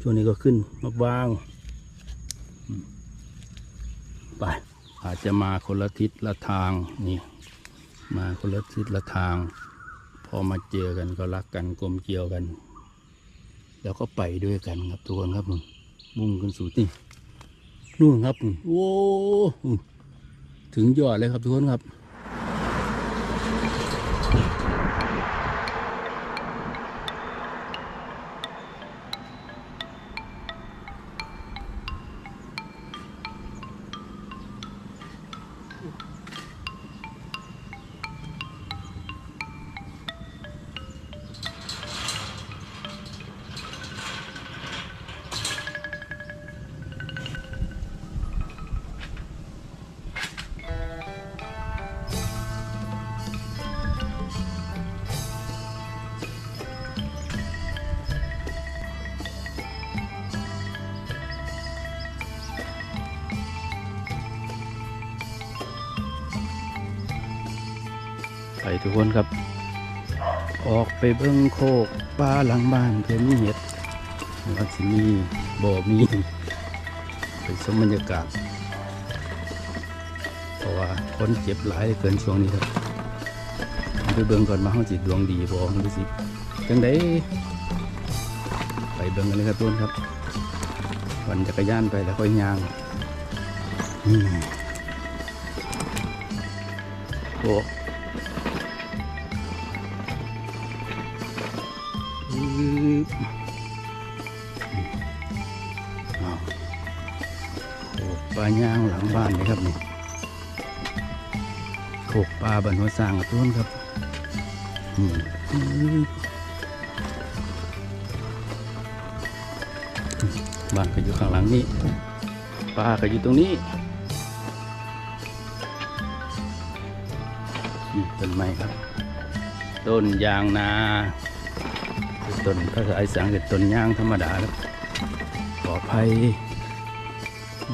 ช่วงนี้ก็ขึ้นมาบาง ไป อาจจะมาคนละทิศละทางนี่ มาคนละทิศละทาง พอมาเจอกันก็รักกันกลมเกลียวกัน แล้วก็ไปด้วยกันครับทุกคนครับนุ่นมุ่งขึ้นสู่นี่นู่นครับโอ้ถึงยอดเลยครับทุกคนครับ ทุกคนครับ ออกไปเบิ้งโคกป้าหลังบ้านเพื่อมีเห็ดวันสิมีบ่มีไปชมบรรยากาศเพราะว่าคนเจ็บหลายเกินช่วงนี้ครับไปเบิ้งก่อนมาห้องจิตดวงดีบ่ห้อสิจังไดไปเบิ้งกันเลยครับทุกคนครับวันจักรยานไปแล้วค่อยย่างอืมโอ้าย่างหลังบ้านเลยครับนี่โขกปลาบันหัวสร้างกับต้นครับบ้านก็อยู่ข้างหลังนี้ปลาก็อยู่ตรงนี้ต้นไม้ครับ ต้นยางนาต้นภาษาอีสานคือต้นยางธรรมดาครับปลอดภัย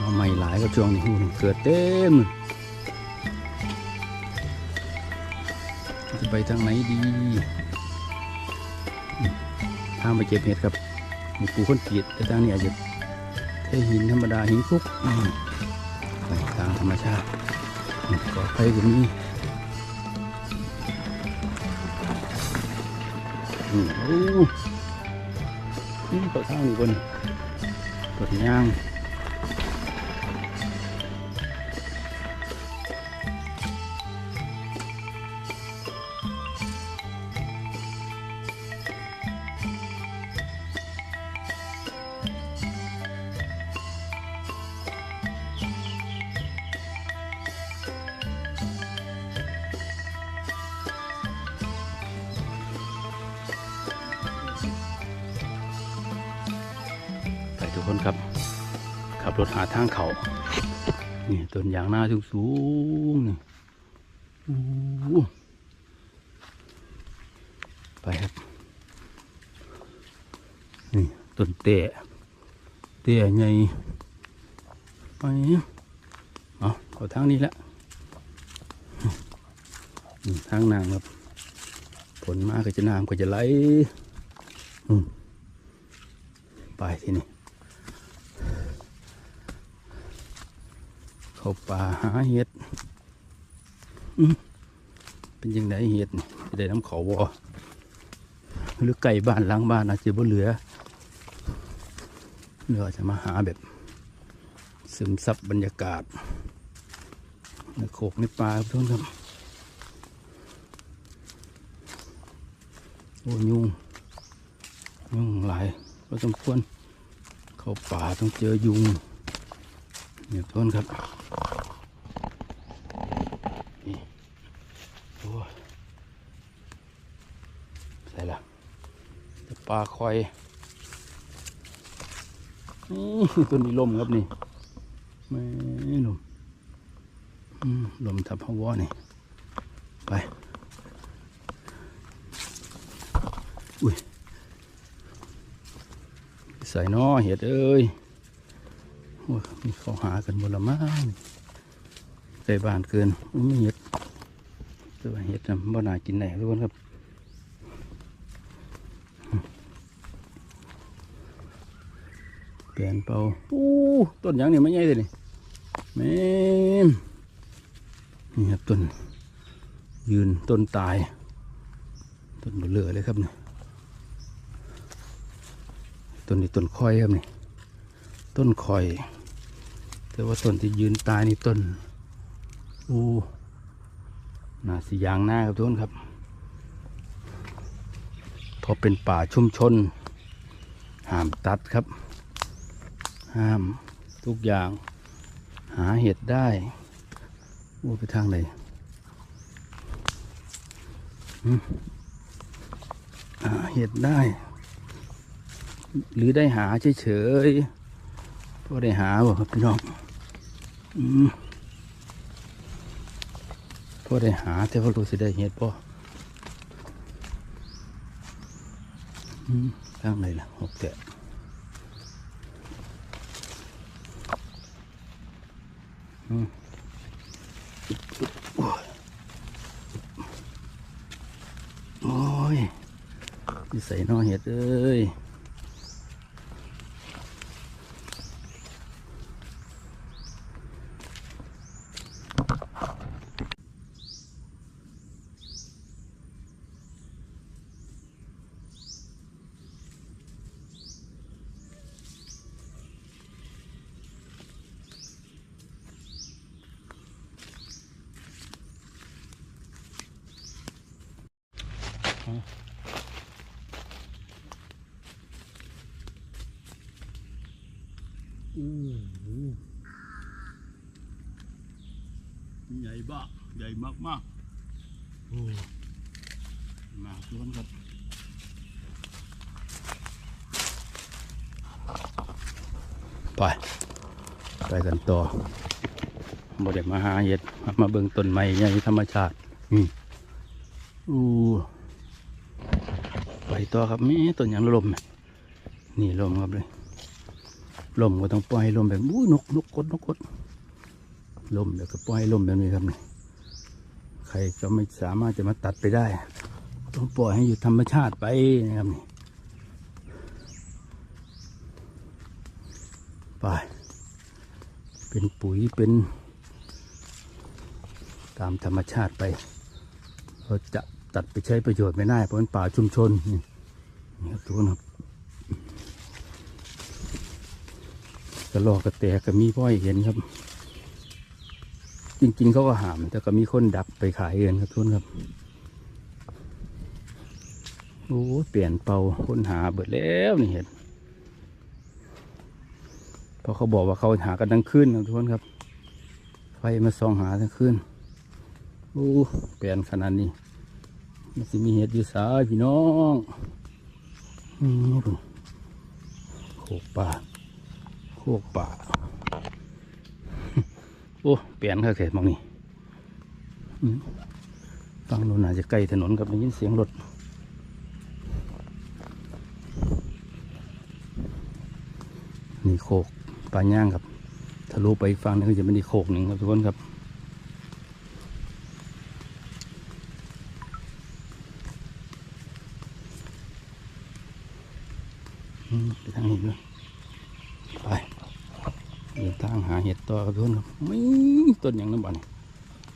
มาใหม่หลายก็ช่วงนี้หูเกิดเต็มจะไปทางไหนดี ทางไปเก็บเห็ดครับมีปูคนกีดแต่ทางนี้อาจจะใช้หินธรรมดาหินคุกไปทางธรรมชาติอืมปลอดภัยกว่านี้อืมโอ้นี่เขาทางนี่บนกดย่าง คนครับ ขับรถหาทางเขานี่ต้นยางนาสูงสูงๆนี่โอ้โหไปครับนี่ต้นเตะเตะใหญ่ไปเอาเอาทางนี้แหละนี่ทางน้ำครับผลมากก็จะน้ำก็จะไหลอืมไปที่นี่ เขาป่าหาเห็ดเป็นยังไงเห็ดนี่จะได้น้ำเขาวอหรือไก่บ้านล้างบ้านอาจจะบ่เหลือเรือจะมาหาแบบ ซึมซับบรรยากาศในโขกในป่าครับทุกคนครับโอ้ยุงยุงหลายก็สมควรเข้าป่าต้องเจอยุงเนี่ยทุกคนครับ นี่โอ้ยใส่ละจะป ลาคอยตัวนี้ลมครับนี่ไม่ลมอืมลมทับพะวอนี่ ไป อุ้ย ใส่นอเห็ดเอ้ยโอ้มีเขาหากันบนละมั้งใกล้บ้านเกินอุ้ยมีเห็ดตัวเห็ดนะบ่น่ากินไหนทุกคนครับ ลี่ยนเป่าปูต้นยังนี่ไม่ใหญ่เลยนี่แม่นนี่ครับต้นยืนต้นตาย ต้นเบลเลอเลยครับนี่ต้นนี้ต้นคอยครับนี่ต้นคอย แต่ว่าต้นที่ยืนตายนี่ต้นอูน่าสียางหน้าครับทุกคนครับพราะเป็นป่าชุมชนห้ามตัดครับ ห้ามทุกอย่าง หาเห็ดได้โอ้ไปทางไหนหาเห็ดได้ หรือได้หาเฉยๆก็ได้หาบ่ครับพี่น้องอืมพอได้หาแต่ว่ารู้สิได้เห็ดป่อทางไหนล่ะหกแกะอืม โอ้ยนิสัยน้อเห็ดเอ้ย ใหญ่บ้าใหญ่มากมากๆโอ้มาทุกคนครับไปไปกันต่อบ่ได้มาหาเห็ด มาเบิ่งต้นไม้ใหญ่ธรรมชาตินี่อู้ไปต่อครับแม่ต้นหยังลมน่ะนี่ลมครับเลยลมก็ต้องปล่อยลมแบบอู้นกนกกดนกกด ล่มเดี๋ยวก็ปล่อยล่มแบบนี้ครับนี่ใครก็ไม่สามารถจะมาตัดไปได้ ต้องปล่อยให้อยู่ธรรมชาติไปนะครับนี่ไปเป็นปุ๋ยเป็น ตามธรรมชาติไปเราจะตัดไปใช้ประโยชน์ไม่ได้เพราะมันป่าชุมชนนี่นี่ครับทุกคนครับกระลอกกระแตก็มีพ่อยเห็นครับ จริง ๆ เขาก็หาม แต่ก็มีคนดักไปขายเงินครับทุนครับโอ้เปลี่ยนเป่าค้นหาเบิดแล้วนี่เห็นเพราะเขาบอกว่าเขาหากันทั้งคืนครับทุกคนครับ ไฟมาส่องหาทั้งคืนโอ้เปลี่ยนขนาดนี้มันสิมีเห็ดอยู่สาพี่น้องอืมพุ่โขกป่าโคกป่า โอ้เปลี่ยนค่ะเขตมองนี่ฟังดูน่าจะใกล้ถนนกับได้ยินเสียงรถนี่โคกปลาย่างครับทะลุไปฟังนึงก็จะเป็นอีกโคกหนึ่งครับทุกคนครับ อืมไปทางนี้ด้วย ไปเดินทางหาเห็ดต่อครับทุกคนครับไม่ต้ นอย่างนั้นบ้าน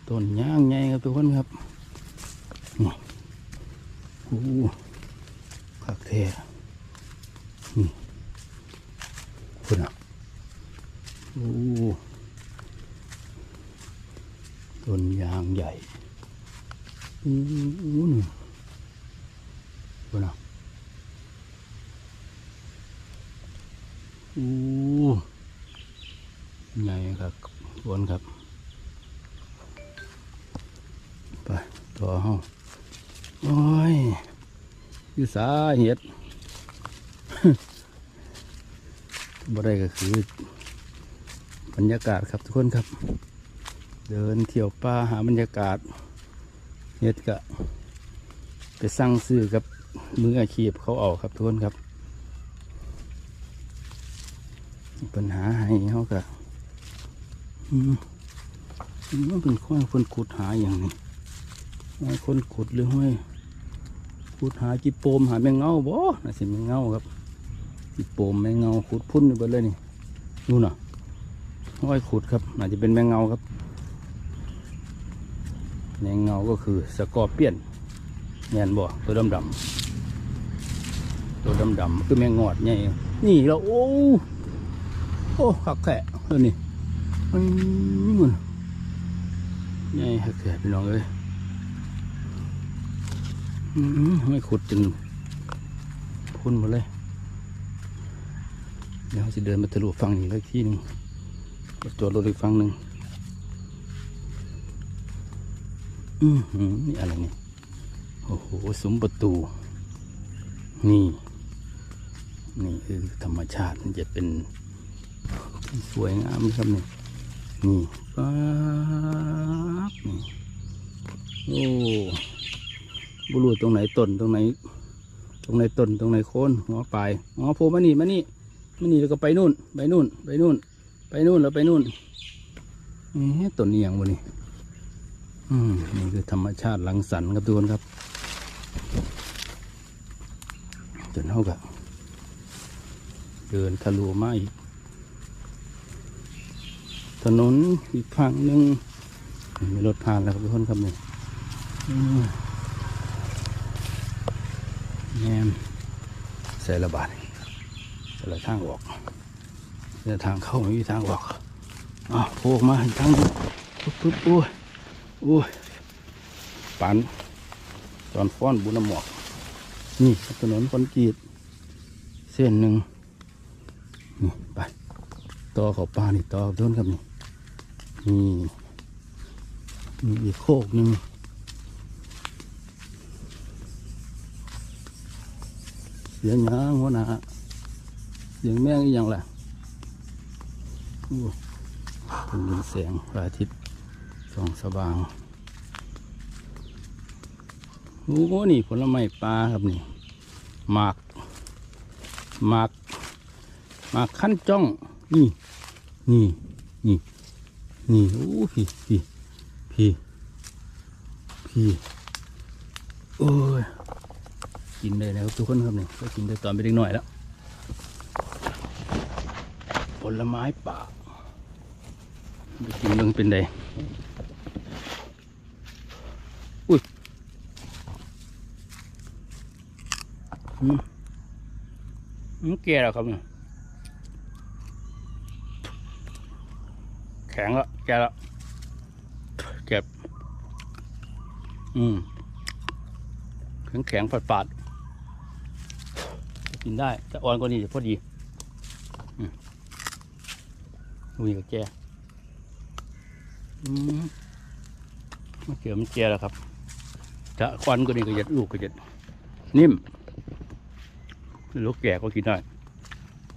ต้นย่างใหญ่ครับทุกคนครับนี่โอ้คักแท้นี่คุณอะโอ้ต้นยางใหญ่โอ้นี่งคุณอะอู้ใหญ่ครับวนครับ ต่อห้องโอ้ยอยู่สาเห็ดบ่ได้ก็คือบรรยากาศครับทุกคนครับ เดินเที่ยวป่าหาบรรยากาศเห็ดกะไปสั่งซื้อกับมืออาชีพเขาเอาครับทุกคนครับ ปัญหาให้เขาก็อืมมันเป็นข้อคนขุดหาอย่างนี้ คนขุดหรือห้อยขุดหาจิโปมหาแมงเงาบ่น่าสิแมงเงาครับจิโปมแมงเงาขุดพุ่นอยู่เบนเลยนี่นู่นน่ะห้อยขุดครับอาจจะเป็นแมงเงาครับ แมงเงาก็คือสกอร์เปียนแมนบ่ตัวดำดำตัวดำดำคือแมงงอดไงนี่เราโอ้โอ้ขักแขะเออนี่มันมันไงขักแขะพี่น้องเอ้ย ไม่ขุดจนพุ่นหมดเลย เดี๋ยวจะเดินมาทะลุฝั่งนี้แล้วทีหนึ่งจอดรถอีกฝั่งหนึ่งอือหือนี่อะไรเนี่ยโอ้โหซุ้มประตู นี่ นี่คือธรรมชาติจะเป็นสวยงามครับนี่นี่ป๊าบนี่โอ้ บุรุษตรงไหนต้นตรงไหน ตรงไหนต้นตรงไหนโคนหัวปลายอ๋อโผล่มานี่มานี่มานี่แล้วก็ไปนู่น ไปนู่น ไปนู่น ไปนู่นแล้วไปนู่นเอ๊ะต้นนี้อย่างวะนี่อืมนี่คือธรรมชาติหลังสรรค์ครับทุกคนครับจนเท่ากับเดินทะลุมาอีกถนนอีกฝั่งหนึ่งมีรถผ่านแล้วครับทุกคนครับเนี่อืม แงมใส่ระบาดใส่ละทางออกใส่ทางเข้าไม่มีทางออกอะโผล่ออกมาทางปุ๊บปุ๊บโอ้ยโอ้ยปันตอนฟ้อนบุญหมอก นี่ถนนคอนกรีตเส้นหนึ่งนี่ไปต่อเขาปลานี่ต่อต้นครับนี่นี่มีอีกโคกหนึ่ง สียงหยังหัวหน้าเสียงแม่งอีกอย่างล่ะโอ้เป็นยินเสียงพระอาทิตย์ส่องสว่างโอ้โหนี่ผลไม้ปลาครับนี่หมากหมากหมากขั้นจ้อง นี่ นี่ นี่ นี่ โอ้พี่พี่พี่พี่โอ้ย กินได้แล้วทุกคนครับนี่ก็กินได้ตอนไปเด็กหน่อยแล้ว ผลไม้ป่าไปกินเบิ่องเป็นไดอืมอืมแก่แล้วครับเนี่ยแข็งแล้วแก่แล้วเจ็บอืมแข็งแข็งฝาดฝาดๆ กินได้แต่อ่อนกว่านี้จะพอดีอืมอุ้ยก็แก่อืมมะเขือมันแก่แล้วครับจะควันกว่านี้ก็จะลูกก็จะนิ่มลูกแก่ก็กินได้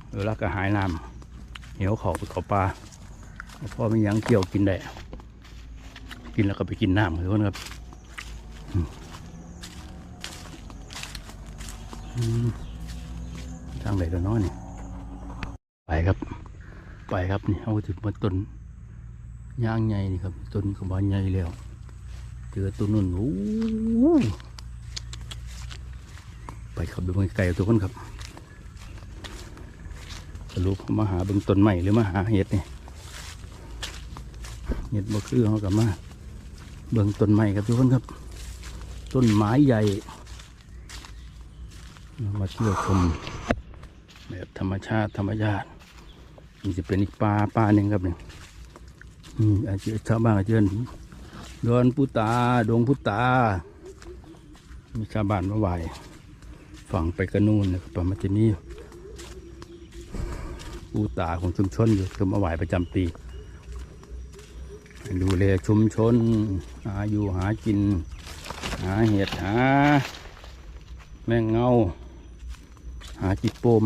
เออแล้วก็หายน้ำเหนียวเขาไปเขาปลาพ่อไม่ยั้งเกี่ยวกินได้กินแล้วก็ไปกินน้ำเลยคนครับอืมางไหนตัวน้อยนี่ไปครับ ไปครับนี่เอาถึงมาต้นย่างใหญ่นี่ครับต้นกระบาลใหญ่แล้วเจอต้นนุ่นโอ้ไปขับดูไกลๆตัวคนครับสรุปมาหาเบิ่งต้นใหม่หรือมาหาเห็ดนี่เห็ดบ่คือเขากับมาเบิ่งต้นใหม่ครับทุกคนครับ ต้นไม้ใหญ่ มาเที่ยวชม แบบธรรมชาติธรรมชาตินี่จะเป็นอีกปลาปลาหนึ่งครับหนี่อืมอาจจะชาวบ้านอาจจะเอิ้นดอนพุตา ดงพุตา มีชาวบ้านมาไหวฝั่งไปกระนูนนะครับประมาณนี้ปูตาของชุมชนอยู่คือมาไหวประจำปีดูแลชุมชน หาอยู่หากิน หาเห็ดหา แมงเงา หาจิปโปม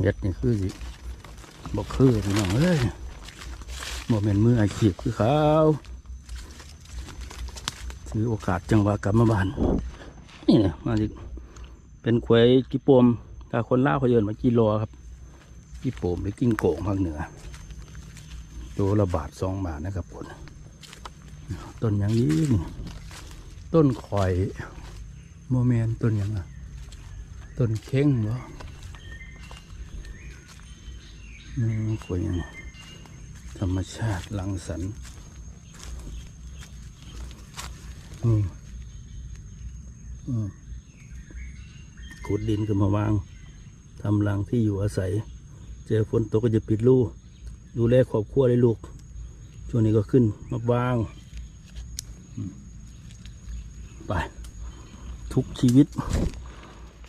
เห็ดนี่คือสิบอกคือพี่น้องเอ้ยโมเมนมืออาชีพคือเขาถือโอกาสจังหวะกลับมาบ้าน นี่นะมาดิเป็นควยจิปโปมถ้าคนล่าเขาเยินมากิโลครับพี่โป่มหรือกิ้งโก่งภาคเหนือตัวละบาทสองบาทนะครับผลต้นอย่างนี้ต้นข่อยโมเมนต้นอย่างอะต้นเค้งเหรอ นี่กว่ายังธรรมชาติลังสรรค์อืมอืมขุดดินขึ้นมาวางทำรังที่อยู่อาศัย เจอฝนตกก็จะปิดรูดูแลครอบครัวเลยลูก ช่วงนี้ก็ขึ้นมาวาง ไป ทุกชีวิต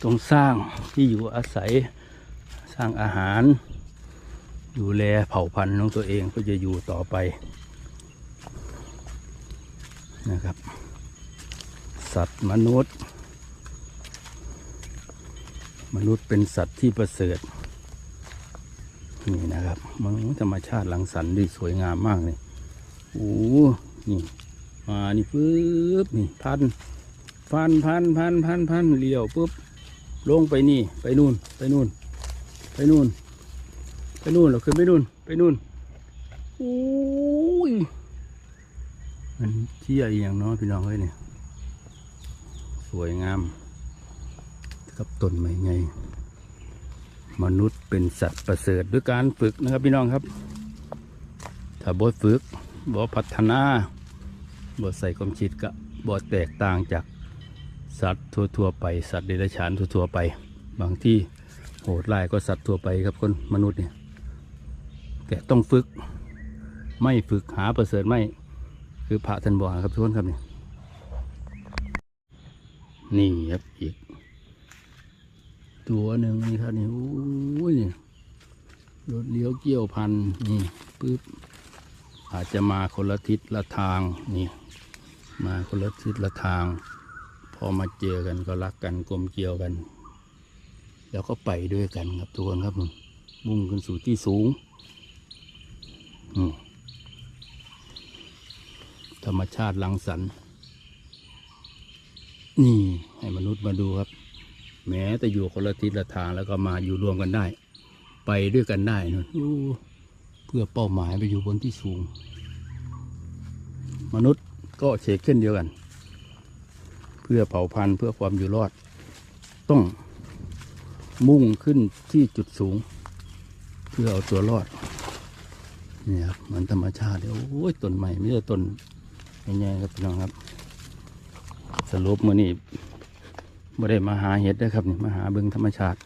ต้องสร้างที่อยู่อาศัย สร้างอาหาร ดูแลเผ่าพันธุ์ของตัวเองก็จะอยู่ต่อไปนะครับ สัตว์มนุษย์ มนุษย์เป็นสัตว์ที่ประเสริฐนี่นะครับมันธรรมชาติหลังสรรค์ดีสวยงามมากเลยโอ้นี่มานี่ปึ๊บนี่พันพันพันพันพันพันเลี้ยวปุ๊บลงไปนี่ไปนู่นไปนู่นไปนู่น นู่นเราขึ้นไปนู่น ไปนู่นโอ้ยมันเชี่ยอหย่างเน้อยพี่น้องเอ้ยเนี่ย สวยงาม กับต้นไม้ไง มนุษย์เป็นสัตว์ประเสริฐด้วยการฝึกนะครับพี่น้องครับ ถ้าบ่ฝึกบ่พัฒนาบ่ใส่ความคิดก็บ่แตกต่างจากสัตว์ทั่วๆไป สัตว์เดรัจฉานทั่วๆไป บางที่โหดร้ายก็สัตว์ทั่วไปครับคนมนุษย์เนี่ย แต่ต้องฝึก ไม่ฝึกหาประเสริฐไม่ คือพระท่านบอกครับทุกคนครับนี่นี่ครับอีก ตัวหนึ่งนี่ครับนี่โอ้ยรถเลี้ยวเกี่ยวพันนี่ปึ๊บอาจจะมาคนละทิศละทางนี่มาคนละทิศละทาง พอมาเจอกันก็รักกันกลมเกลียวกัน แล้วก็ไปด้วยกันครับทุกคนครับมุ่งขึ้นสู่ที่สูง ธรรมชาติลังสรรนี่ให้มนุษย์มาดูครับ แม้แต่อยู่คนละทิศละทางแล้วก็มาอยู่รวมกันได้ ไปด้วยกันได้นะเพื่อเป้าหมายไปอยู่บนที่สูง มนุษย์ก็เชกเช่นเดียวกัน เพื่อเผ่าพันธุ์เพื่อความอยู่รอด ต้องมุ่งขึ้นที่จุดสูง เพื่อเอาตัวรอด นี่ครับมันธรรมชาติเลยโอ้ยต้นใหม่ไม่ใช่ต้นง่ายๆครับพี่น้องครับ สรุปมื่อนี้บ่ได้มาหาเห็ดนะครับนี่มาหาเบิ่งธรรมชาติ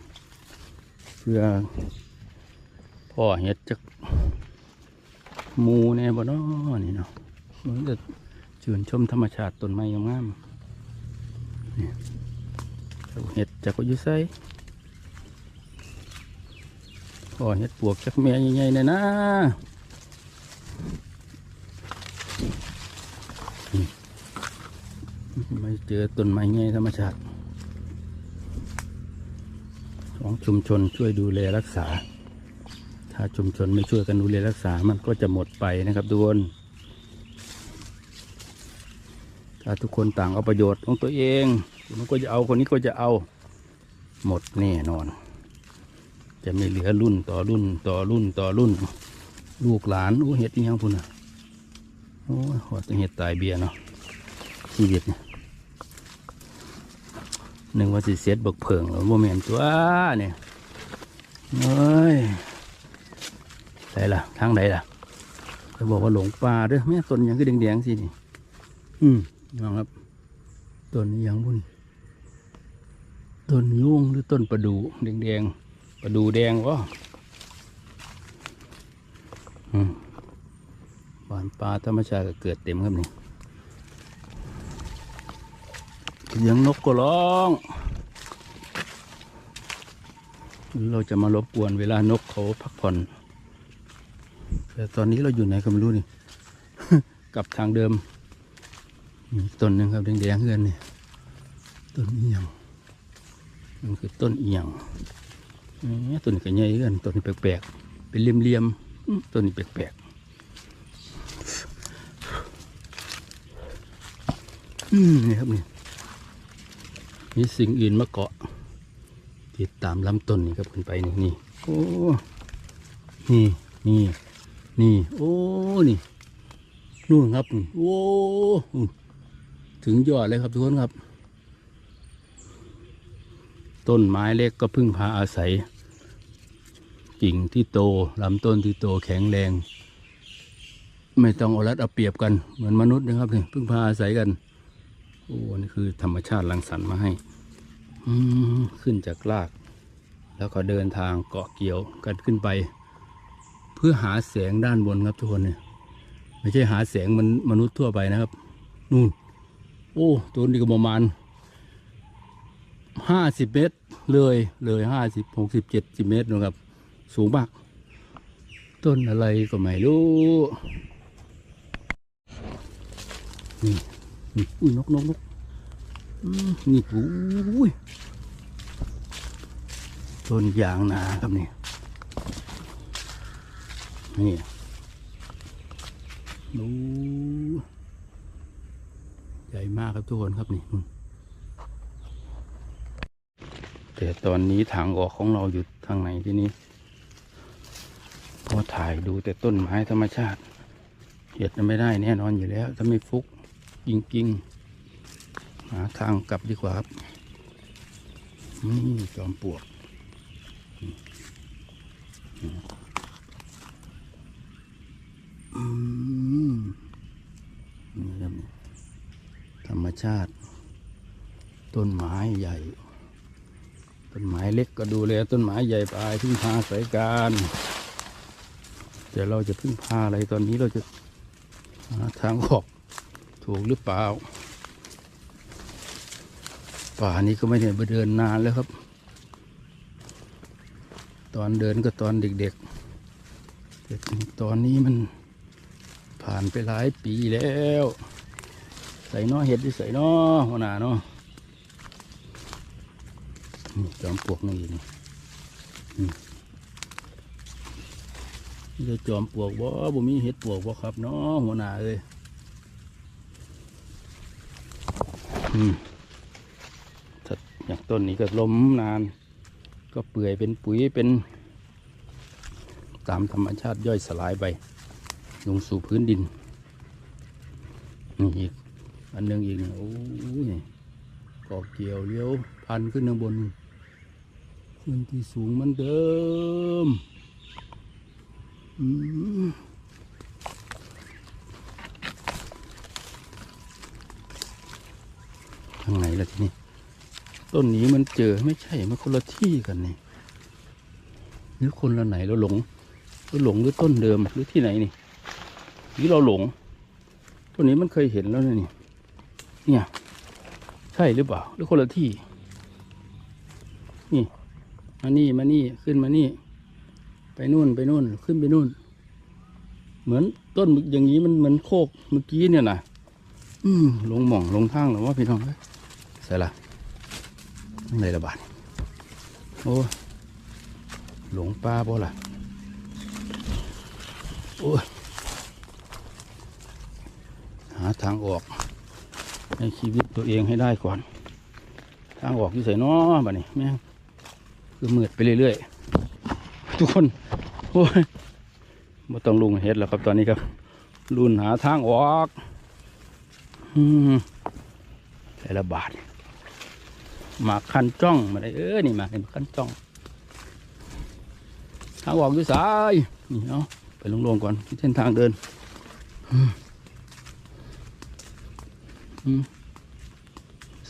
เพื่อพ่อเห็ดจากมูเนี่ยบ่เนาะนี่เนาะมันจะชื่นชมธรรมชาติต้นไม้งามๆนี่เอาเห็ดจากก็อยู่ไสพ่อเห็ดปวกจากแม่ใหญ่ๆเนี่ยนะ ไม่เจอต้นไม้ใหญ่ธรรมชาติ ของชุมชนช่วยดูแลรักษา ถ้าชุมชนไม่ช่วยกันดูแลรักษา มันก็จะหมดไปนะครับทุกคนถ้าทุกคนต่างเอาประโยชน์ของตัวเองคนนู้ก็จะเอาคนนี้ก็จะเอาหมดแน่นอน จะไม่เหลือรุ่นต่อรุ่นต่อรุ่นต่อรุ่น ลูกหลานโอ้เห็ดอีหยังพุ่นอะโอ้ยหัวจะเห็ดตายเบียเนาะชีวิตเนี่ย หนึ่งว่าสิเสียดบกเพิงหรือโมเมนตัวเนี่ยเอ้ยไหนล่ะทางไหนล่ะจะบอกว่าหลงป่าด้อแม่ต้นยังคือแดงๆสินี่อืมน้องครับต้นนี้ยังบุญต้นยุ่งหรือต้นประดูแดงๆประดูแดงวะอืมหวานปลาธรรมชาติก็เกิดเต็มครับนี่ เสียงนกก็ร้อง เราจะมารบกวนเวลานกเขาพักผ่อน แต่ตอนนี้เราอยู่ไหนก็ไม่รู้นี่ กลับทางเดิมต้นหนึ่งครับแดงๆเงินนี่ต้นเอียงมันคือต้นเอียงต้นนี้ก็ใหญ่เกินต้นนี้แปลกๆเป็นเหลี่ยมๆต้นนี้แปลกๆอืมนี่ครับนี่ มีสิ่งอื่นมาเกาะ ติดตามลำต้นนี่ครับขึ้นไปนี่นี่โอ้นี่นี่นี่ โอ้นี่นู่นครับโอ้ถึงยอดเลยครับทุกคนครับ ต้นไม้เล็กก็พึ่งพาอาศัย กิ่งที่โตลำต้นที่โตแข็งแรง ไม่ต้องเอารัดเอาเปรียบกันเหมือนมนุษย์นะครับนี่พึ่งพาอาศัยกัน โอ้นี่คือธรรมชาติรังสรรค์มาให้ขึ้นจากราก แล้วก็เดินทางเกาะเกี่ยวกันขึ้นไป เพื่อหาแสงด้านบนครับทุกคนเนี่ยไม่ใช่หาแสงมันมนุษย์ทั่วไปนะครับ นู่น โอ้ ตัวนี้ก็ประมาณห้าสิบเมตรเลยเลยห้าสิบหกสิบเจ็ดสิบเมตรนะครับ สูงมาก ต้นอะไรก็ไม่รู้นี่ นี่อุ้ยนกนกนกนี่อุ้ยต้นยางนาครับนี่นี่ดูใหญ่มากครับทุกคนครับนี่แต่ตอนนี้ทางออกของเราอยู่ทางไหนที่นี้พอถ่ายดูแต่ต้นไม้ธรรมชาติเห็ดมันไม่ได้แน่นอนอยู่แล้ว ถ้าไม่ฟุก จริงๆ หาทางกลับดีกว่าครับนี่จอมปลวกนี่ครับธรรมชาติ ต้นไม้ใหญ่ ต้นไม้เล็กก็ดูแลต้นไม้ใหญ่ไปพึ่งพาสายการเดี๋ยวเราจะพึ่งพาอะไรตอนนี้เราจะหาทางออก ถูกหรือเปล่า ป่านี้ก็ไม่ได้ไปเดินนานแล้วครับ ตอนเดินก็ตอนเด็กๆแต่ตอนนี้มันผ่านไปหลายปีแล้ว ใส่นอเห็ดที่ใส่นอหัวหน้าเนาะจอมปลวกนี่นี่นี่จะจอมปลวกบ่บ่มีเห็ดปลวกบ่ครับเนาะหัวหน้าเอ้ย อืมถ้าอย่างต้นนี้ก็ล้มนาน ก็เปื่อยเป็นปุ๋ยเป็น ตามธรรมชาติย่อยสลายไป ลงสู่พื้นดิน นี่อีก อันหนึงอีกโอ้ยกอเกี่ยวเลี้ยวพันขึ้นข้างบนขึ้นที่สูงเหมันเดิม อืมางไหนล่ะทีนี้ ต้นนี้มันเจอไม่ใช่มันคนละที่กันนี่หรือคนละไหนเราหลงเราหลงหรือต้นเดิมหรือที่ไหนนี่หรือเราหลงตัวนี้มันเคยเห็นแล้วนะนี่เนี่ยใช่หรือเปล่าหรือคนละที่ นี่มานี่มานี่ขึ้นมานี่ ไปนู่นไปนู่นขึ้นไปนู่น เหมือนต้นอย่างนี้มันเหมือนโคกเมื่อกี้เนี่ยนะอืมลงหม่องลงทางหรือว่าพี่น้องเอ้ ส่ละในระบาดโอ้ยหลงป่าบ่ล่ะโอ้หาทางออกในชีวิตตัวเองให้ได้ก่อน ทางออกที่ใส่น้อบ้านี้แม่งคือมืดไปเรื่อยๆ ทุกคนโอ้ยม่ต้องลุงเฮ็ดแล้วครับตอนนี้ครับรุ่นหาทางออกอืมใส่ละบาท มาคันจ้องมาได้เออนี่มาเนี่มาคันจ้องทางออกด้วยสายนี่เนาะไปลงๆก่อนเส้นทางเดิน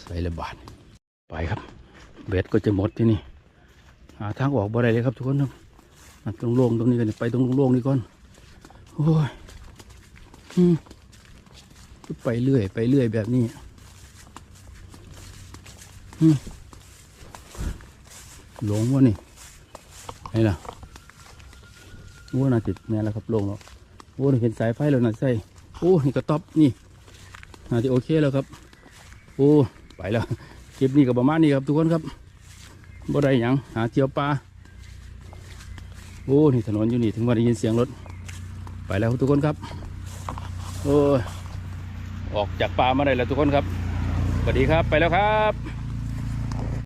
ใส่ละบาทไปครับเบ็ดก็จะหมดที่นี่หาทางออกบ่ได้เลยครับทุกคนครับอะตรงโล่งตรงนี้กันไปตรงโล่งนี่ก่อนโอ้ยอืมไปเรื่อย ไปเรื่อยแบบนี้ หลงวะนี่ไงล่ะโอ้น่าติดแม่แล้วครับลงแล้วโอ้นี่เห็นสายไฟแล้วน่าใส่โอ้นี่กระต๊อบนี่น่าจะโอเคแล้วครับ โอ้ไปแล้วคลิปนี้ก็ประมาณนี้ครับทุกคนครับบ่ได้หยังหาเที่ยวปลาโอ้นี่ถนนอยู่นี่ถึงว่าได้ยินเสียงรถ ไปแล้วทุกคนครับโอ้ออกจากป่ามาได้แล้วทุกคนครับสวัสดีครับไปแล้วครับ